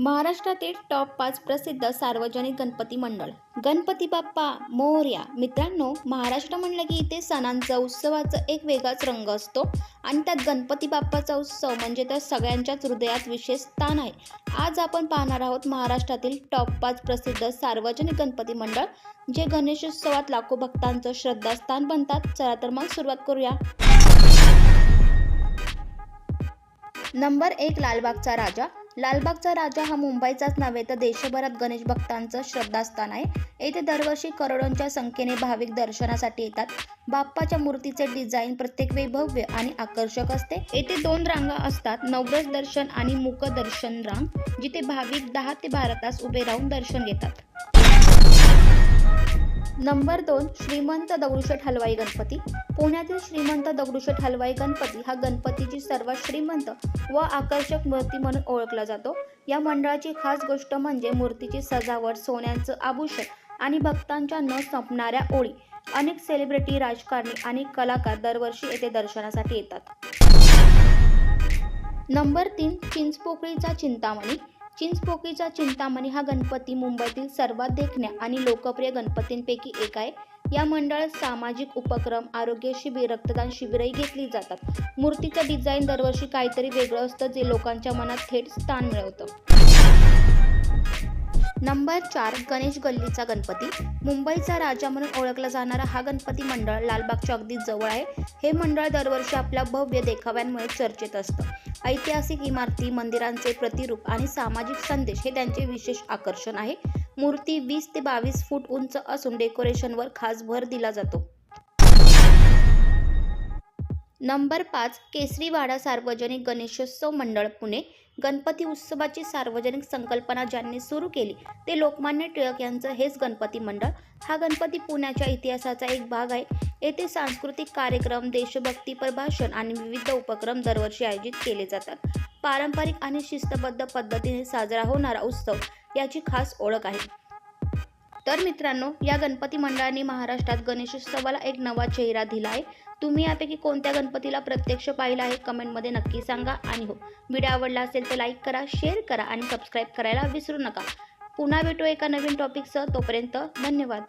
महाराष्ट्रातील टॉप पाच प्रसिद्ध सार्वजनिक गणपती मंडळ. गणपती बाप्पा मोरया. मित्रांनो महाराष्ट्र म्हणलं की इथे सणांचा उत्सवाचा एक वेगळाच रंग असतो आणि त्यात गणपती बाप्पाचा उत्सव म्हणजे तर सगळ्यांच्याच हृदयात विशेष स्थान आहे. आज आपण पाहणार आहोत महाराष्ट्रातील टॉप पाच प्रसिद्ध सार्वजनिक गणपती मंडळ जे गणेशोत्सवात लाखो भक्तांचं श्रद्धास्थान बनतात. चला तर मग सुरुवात करूया. नंबर एक लालबागचा राजा लालबागचा राजा हा मुंबईचाच नव्हे तर देशभरात गणेश भक्तांचं श्रद्धास्थान आहे. येथे दरवर्षी करोडोंच्या संख्येने भाविक दर्शनासाठी येतात. बाप्पाच्या मूर्तीचे डिझाईन प्रत्येक वेळी भव्य आणि आकर्षक असते. येथे दोन रांगा असतात नवरस दर्शन आणि मुक दर्शन रांग जिथे भाविक दहा ते बारा तास उभे राहून दर्शन घेतात. नंबर दोन श्रीमंत दगडूशेठ हलवाई गणपती. पुण्यातील श्रीमंत दगडूशेठ हलवाई गणपती हा गणपतीची सर्वात श्रीमंत व आकर्षक मूर्ती म्हणून ओळखला जातो. या मंडळाची खास गोष्ट म्हणजे मूर्तीची सजावट सोन्याचं आभूषण आणि भक्तांच्या न संपणाऱ्या ओळी. अनेक सेलिब्रिटी राजकारणी आणि कलाकार दरवर्षी येथे दर्शनासाठी येतात. नंबर तीन चिंचपोकळीचा चिंतामणी. चिंचपोकीचा चिंतामणी हा गणपती मुंबईतील सर्वात देखण्या आणि लोकप्रिय गणपतींपैकी एक आहे. या मंडळात सामाजिक उपक्रम आरोग्य शिबिर रक्तदान शिबिरही घेतली जातात. मूर्तीचं डिझाईन दरवर्षी काहीतरी वेगळं असतं जे लोकांच्या मनात थेट स्थान मिळवतं. नंबर चार गणेश गल्लीचा गणपती. मुंबईचा राजा म्हणून ओळखला जाणारा हा गणपती मंडळ लालबागच्या अगदी जवळ आहे. हे मंडळ दरवर्षी आपल्या भव्य देखाव्यांमुळे चर्चेत असतं. ऐतिहासिक इमारती मंदिरांचे प्रतिरूप आणि सामाजिक संदेश हे त्यांचे विशेष आकर्षण आहे. मूर्ती वीस ते बावीस फूट उंच असून डेकोरेशनवर खास भर दिला जातो. नंबर पाच केसरीवाडा सार्वजनिक गणेशोत्सव मंडळ पुणे. गणपती उत्सवाची सार्वजनिक संकल्पना ज्यांनी सुरू केली ते लोकमान्य टिळक यांचं हेच गणपती मंडळ. हा गणपती पुण्याच्या इतिहासाचा एक भाग आहे. येथे सांस्कृतिक कार्यक्रम देशभक्ती प्रभाषण आणि विविध उपक्रम दरवर्षी आयोजित केले जातात. पारंपरिक आणि शिस्तबद्ध पद्धतीने साजरा होणारा उत्सव याची खास ओळख आहे. तर मित्रांनो या गणपती मंडळाने महाराष्ट्रात गणेशोत्सवाला एक नवा चेहरा दिला आहे तुम्ही यापैकी कोणत्या गणपतीला प्रत्यक्ष पाहिला आहे कमेंटमध्ये नक्की सांगा. आणि हो व्हिडिओ आवडला असेल तर लाईक करा शेअर करा आणि सबस्क्राईब करायला विसरू नका. पुन्हा भेटू एका नवीन टॉपिकसह तोपर्यंत धन्यवाद.